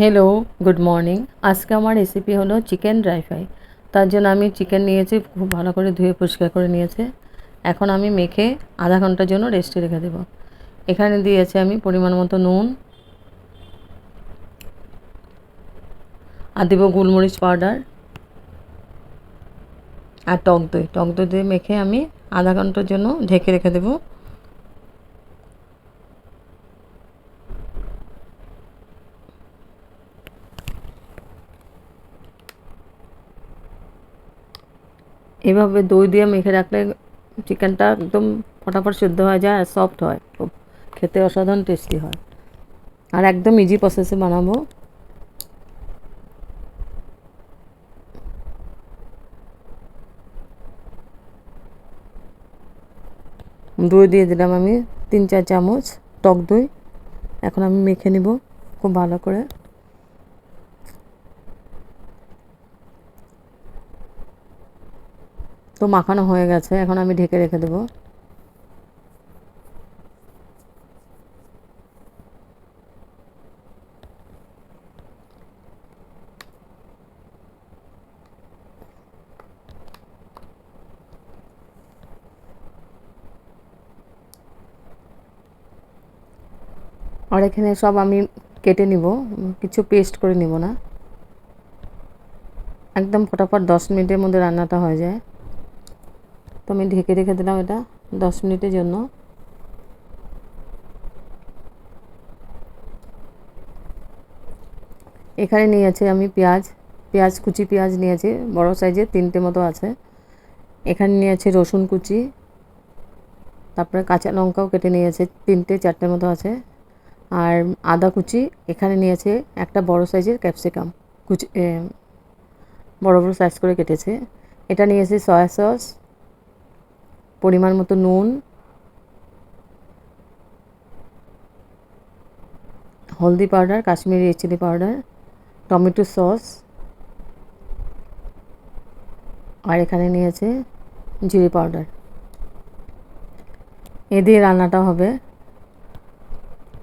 Hello good morning আজকে আমার recipe হলো চিকেন ড্রাই ফ্রাই তার জন্য আমি চিকেন নিয়েছি, খুব ভালো করে ধুয়ে পরিষ্কার করে নিয়েছে। এখন আমি মেখে আধা ঘণ্টার জন্য রেস্টে রেখে দেবো। এখানে দিয়েছি আমি পরিমাণ মতো নুন। আর দেবো গোলমরিচ পাউডার। আর টক দই। টক দই দিয়ে মেখে আমি আধা ঘণ্টার জন্য ঢেকে রেখে দেবো। এভাবে দই দিয়ে মেখে রাখলে চিকেনটা একদম ফটাফট সিদ্ধ হয়ে যায় আর সফট হয়। খুব খেতে অসাধারণ টেস্টি হয়। আর একদম ইজি প্রসেসে বানাবো। দই দিয়ে দিলাম আমি তিন চার চামচ টক দই। এখন আমি মেখে নিব খুব ভালো করে। তো মাখানো হয়ে গেছে, এখন আমি ঢেকে রেখে দেবো। আর এখানে সব আমি কেটে নিব, কিছু পেস্ট করে নিব না। একদম ফটাফট দশ মিনিটের মধ্যে রান্নাটা হয়ে যায়। তো আমি ঢেকে রেখে দিলাম এটা দশ মিনিটের জন্য। এখানে নিয়েছি আমি পেঁয়াজ পেঁয়াজ, কুচি পেঁয়াজ নিয়েছি, বড় সাইজের তিনটে মতো আছে। এখানে নিয়েছি রসুন কুচি, তারপরে কাঁচা লঙ্কাও কেটে নিয়েছে, তিনটে চারটে মতো আছে। আর আদা কুচি, এখানে নিয়েছে একটা বড় সাইজের ক্যাপসিকাম, কুচি বড় বড় সাইজ করে কেটেছে। এটা নিয়েছি সয়া সস পরিমাণ মতো নুন, হলদি powder, Kashmiri chilli powder, tomato sauce, আর এখানে নিয়েছে জিরে পাউডার। এ দিয়ে রান্নাটা হবে।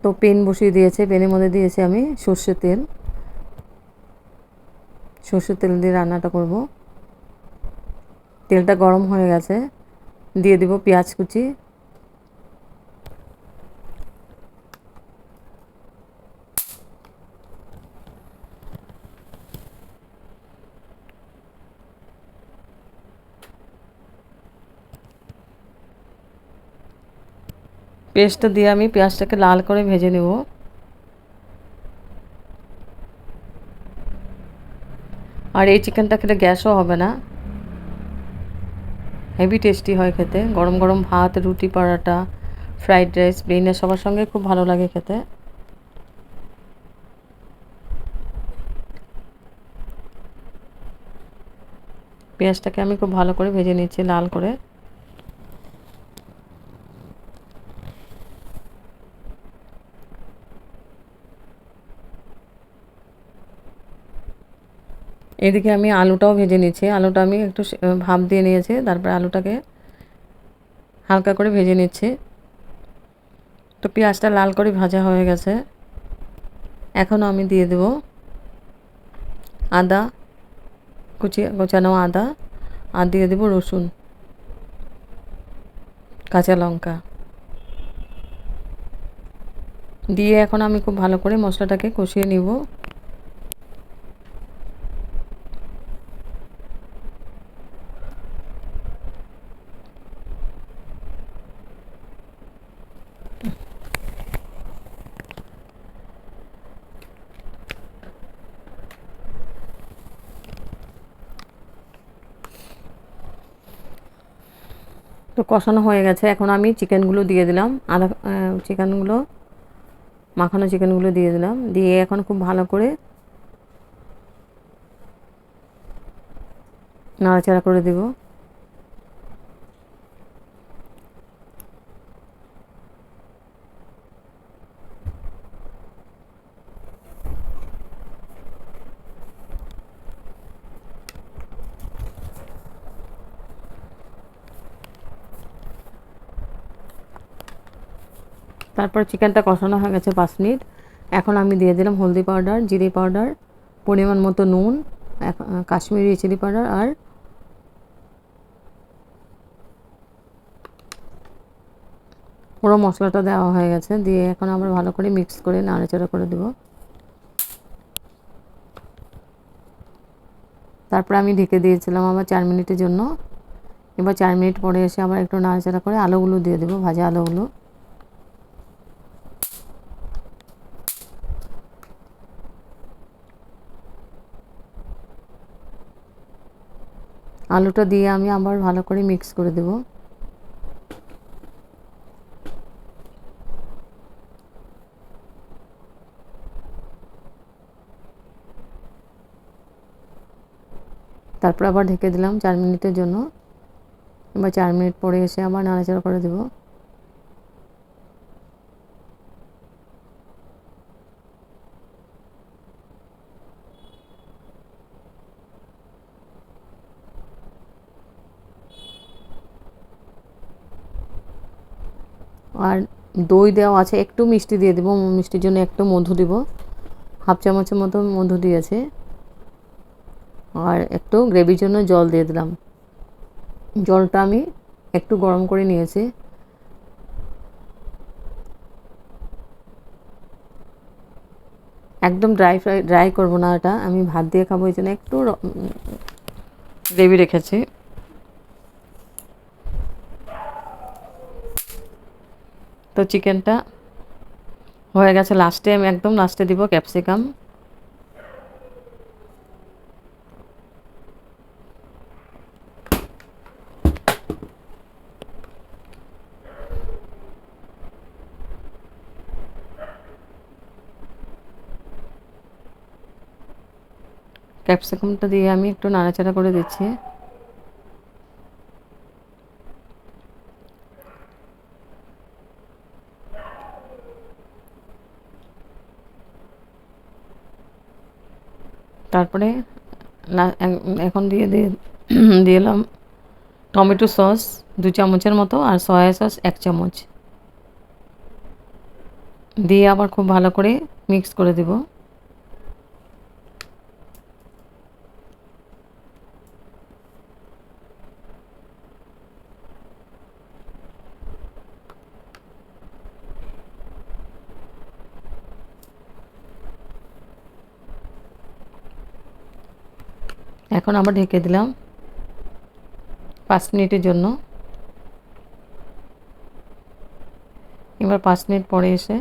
তো পেন বসিয়ে দিয়েছে, পেনের মধ্যে দিয়েছি আমি সর্ষের তেল। সর্ষের তেল দিয়ে রান্নাটা করব। তেলটা গরম হয়ে গেছে। দিয়ে দিব পেঁয়াজ কুচি। পেস্টটা দিয়ে আমি পেঁয়াজটাকে লাল করে ভেজে নেব। আর এই চিকেনটা খেলে গ্যাসও হবে না। হেভি টেস্টি হয় খেতে। গরম গরম ভাত, রুটি, পরাটা ফ্রাইড রাইস বেইনের সবার সঙ্গে খুব ভালো লাগে খেতে। পেঁয়াজটাকে আমি খুব ভালো করে ভেজে নিচ্ছি লাল করে। এদিকে আমি আলুটাও ভেজে নিচ্ছি। আলুটা আমি একটু ভাপ দিয়ে নিয়েছি, তারপরে আলুটাকে হালকা করে ভেজে নিচ্ছি। তো পেঁয়াজটা লাল করে ভাজা হয়ে গেছে। এখনও আমি দিয়ে দেব আদা, কুচি গোচানো আদা, আর দিয়ে দেবো রসুন, কাঁচা লঙ্কা। দিয়ে এখন আমি খুব ভালো করে মশলাটাকে কষিয়ে নিব। তো কষানো হয়ে গেছে। এখন আমি চিকেনগুলো দিয়ে দিলাম। আধা চিকেনগুলো, মাখানো চিকেনগুলো দিয়ে দিলাম। দিয়ে এখন খুব ভালো করে নাড়াচাড়া করে দেবো। তারপর চিকেনটা কষানো হয়ে গেছে পাঁচ মিনিট। এখন আমি দিয়ে দিলাম হলদি পাউডার, জিরে পাউডার, পরিমাণ মতো নুন কাশ্মীরি চিলি পাউডার আর পুরো মশলাটা দেওয়া হয়ে গেছে। দিয়ে এখন আমরা ভালো করে মিক্স করে নাড়াচাড়া করে দেবো। তারপর আমি ঢেকে দিয়েছিলাম আবার চার মিনিটের জন্য। এবার চার মিনিট পরে এসে আবার একটু নাড়াচাড়া করে আলুগুলো দিয়ে দেবো, ভাজা আলুগুলো। আলুটা দিয়ে আমি আবার ভালো করে মিক্স করে দেব। তারপর আবার ঢেকে দিলাম চার মিনিটের জন্য। এবার চার মিনিট পরে এসে আবার নাড়াচাড়া করে দেবো। দই দেওয়া আছে, একটু মিষ্টি দিয়ে দেবো, মিষ্টির জন্য একটু মধু দিব। হাফ চামচের মতো মধু দিয়েছে। আর একটু গ্রেভির জন্য জল দিয়ে দিলাম। জলটা আমি একটু গরম করে নিয়েছি। একদম ড্রাই ফ্রাই, ড্রাই করব না এটা। আমি ভাত দিয়ে খাব, এই জন্য একটু গ্রেভি রেখেছি। তো চিকেনটা হয়ে গেছে লাস্টে, আমি একদম লাস্টে দিব ক্যাপসিকাম। ক্যাপসিকামটা দিয়ে আমি একটু নাড়াচাড়া করে দিচ্ছি। তারপরে এখন দিয়ে দিয়ে দিলাম টমেটো সস দু চামচের মতো আর সয়া সস এক চামচ। দিয়ে আবার খুব ভালো করে মিক্স করে দেবো। এখন আবার ঢেকে দিলাম পাঁচ মিনিটের জন্য। এবার পাঁচ মিনিট পরে এসে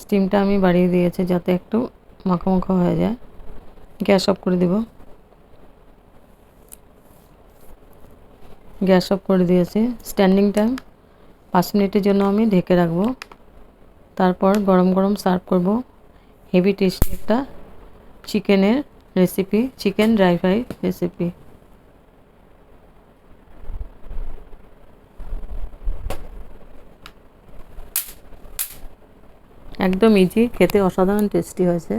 স্টিমটা আমি বাড়িয়ে দিয়েছি যাতে একটু মাখো মাখো হয়ে যায়। গ্যাস অফ করে দেব। গ্যাস অফ করে দিয়েছি। স্ট্যান্ডিং টাইম পাঁচ মিনিটের জন্য আমি ঢেকে রাখব। তারপর গরম গরম সার্ভ করব। হেভি টেস্টি একটা চিকেনের recipe chicken dry fry recipe একদম ইজি খেতে অসাধারণ টেস্টি হয়েছে।